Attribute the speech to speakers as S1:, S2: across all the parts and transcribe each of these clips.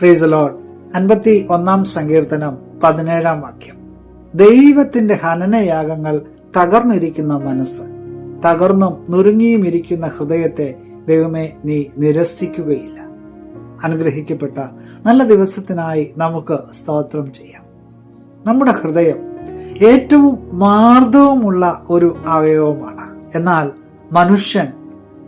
S1: പ്രീസ് load അൻപത്തി ഒന്നാം സങ്കീർത്തനം പതിനേഴാം വാക്യം. ദൈവത്തിന്റെ ഹനനയാഗങ്ങൾ തകർന്നിരിക്കുന്ന മനസ്സ് തകർന്നും നുറുങ്ങിയും ഇരിക്കുന്ന ഹൃദയത്തെ ദൈവമേ നീ നിരസിക്കുകയില്ല. അനുഗ്രഹിക്കപ്പെട്ട നല്ല ദിവസത്തിനായി നമുക്ക് സ്തോത്രം ചെയ്യാം. നമ്മുടെ ഹൃദയം ഏറ്റവും മാർദ്ദവുമുള്ള ഒരു അവയവമാണ്. എന്നാൽ മനുഷ്യൻ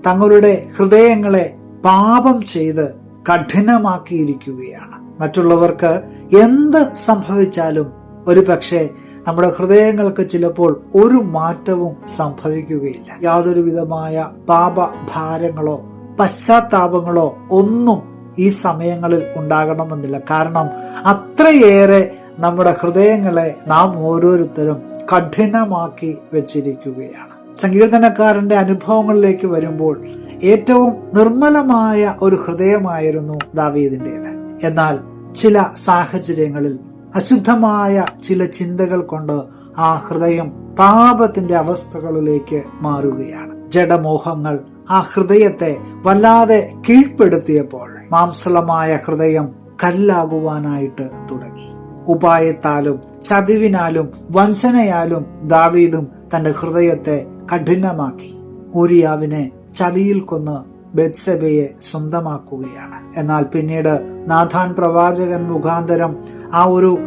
S1: തങ്ങളുടെ ഹൃദയങ്ങളെ പാപം ചെയ്ത് കഠിനമാക്കിയിരിക്കുകയാണ്. മറ്റുള്ളവർക്ക് എന്ത് സംഭവിച്ചാലും ഒരു പക്ഷേ നമ്മുടെ ഹൃദയങ്ങൾക്ക് ചിലപ്പോൾ ഒരു മാറ്റവും സംഭവിക്കുകയില്ല. യാതൊരു വിധമായ പാപഭാരങ്ങളോ പശ്ചാത്താപങ്ങളോ ഒന്നും ഈ സമയങ്ങളിൽ ഉണ്ടാകണമെന്നില്ല. കാരണം അത്രയേറെ നമ്മുടെ ഹൃദയങ്ങളെ നാം ഓരോരുത്തരും കഠിനമാക്കി വെച്ചിരിക്കുകയാണ്. സങ്കീർത്തനക്കാരന്റെ അനുഭവങ്ങളിലേക്ക് വരുമ്പോൾ ഏറ്റവും നിർമ്മലമായ ഒരു ഹൃദയമായിരുന്നു ദാവീദിന്റെത്. എന്നാൽ ചില സാഹചര്യങ്ങളിൽ അശുദ്ധമായ ചില ചിന്തകൾ കൊണ്ട് ആ ഹൃദയം പാപത്തിന്റെ അവസ്ഥകളിലേക്ക് മാറുകയാണ്. ജഡമോഹങ്ങൾ ആ ഹൃദയത്തെ വല്ലാതെ കീഴ്പ്പെടുത്തിയപ്പോൾ മാംസളമായ ഹൃദയം കല്ലാകുവാനായിട്ട് തുടങ്ങി. ഉപായത്താലും ചതിവിനാലും വഞ്ചനയാലും ദാവീദും തന്റെ ഹൃദയത്തെ കഠിനമാക്കി. ഊരിയാവിനെ ചതിയിൽ കൊന്ന് ബെത്സബയെ സ്വന്തമാക്കുകയാണ്. എന്നാൽ പിന്നീട് നാഥാൻ പ്രവാചകൻ മുഖാന്തരം ആ ഒരു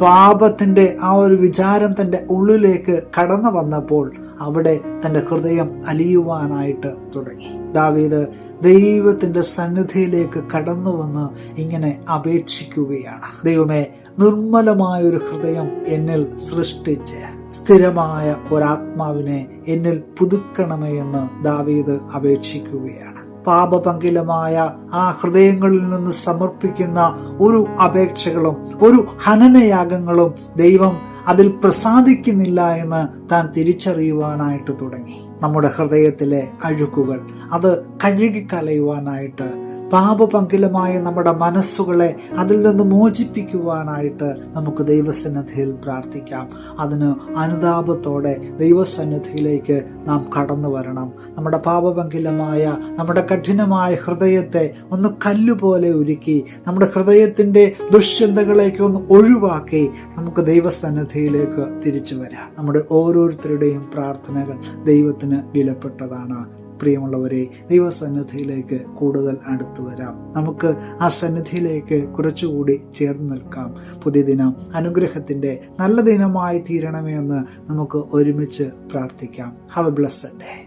S1: പാപത്തിന്റെ ആ ഒരു വിചാരം തന്റെ ഉള്ളിലേക്ക് കടന്നു വന്നപ്പോൾ അവിടെ തന്റെ ഹൃദയം അലിയുവാനായിട്ട് തുടങ്ങി. ദാവീദ് ദൈവത്തിന്റെ സന്നിധിയിലേക്ക് കടന്നു വന്ന് ഇങ്ങനെ അപേക്ഷിക്കുകയാണ്. ദൈവമേ നിർമ്മലമായൊരു ഹൃദയം എന്നിൽ സൃഷ്ടിച്ച്. സ്ഥിരമായ ഒരാത്മാവിനെ എന്നിൽ പുതുക്കണമേ എന്ന് ദാവീദ് അപേക്ഷിക്കുകയാണ്. പാപപങ്കിലമായ ആ ഹൃദയങ്ങളിൽ നിന്ന് സമർപ്പിക്കുന്ന ഒരു അപേക്ഷകളും ഒരു ഹനനയാഗങ്ങളും ദൈവം അതിൽ പ്രസാദിക്കുന്നില്ല എന്ന് താൻ തിരിച്ചറിയുവാനായിട്ട് തുടങ്ങി. നമ്മുടെ ഹൃദയത്തിലെ അഴുക്കുകൾ അത് കഴുകിക്കളയുവാനായിട്ട് പാപപങ്കിലമായ നമ്മുടെ മനസ്സുകളെ അതിൽ നിന്ന് മോചിപ്പിക്കുവാനായിട്ട് നമുക്ക് ദൈവസന്നിധിയിൽ പ്രാർത്ഥിക്കാം. അതിന് അനുതാപത്തോടെ ദൈവസന്നിധിയിലേക്ക് നാം കടന്നു വരണം. നമ്മുടെ പാപപങ്കിലമായ നമ്മുടെ കഠിനമായ ഹൃദയത്തെ ഒന്ന് കല്ലുപോലെ ഒരുക്കി നമ്മുടെ ഹൃദയത്തിന്റെ ദുശ്ചിന്തകളേക്ക് ഒന്ന് ഒഴിവാക്കി നമുക്ക് ദൈവസന്നിധിയിലേക്ക് തിരിച്ചു വരാം. നമ്മുടെ ഓരോരുത്തരുടെയും പ്രാർത്ഥനകൾ ദൈവത്തിന് വിലപ്പെട്ടതാണ്. പ്രിയമുള്ളവരെ ദൈവസന്നിധിയിലേക്ക് കൂടുതൽ അടുത്തു വരാം. നമുക്ക് ആ സന്നിധിയിലേക്ക് കുറച്ചുകൂടി ചേർന്ന് നിൽക്കാം. പുതിയ ദിനം അനുഗ്രഹത്തിന്റെ നല്ല ദിനമായി തീരണമേ എന്ന് നമുക്ക് ഒരുമിച്ച് പ്രാർത്ഥിക്കാം. Have A blessed day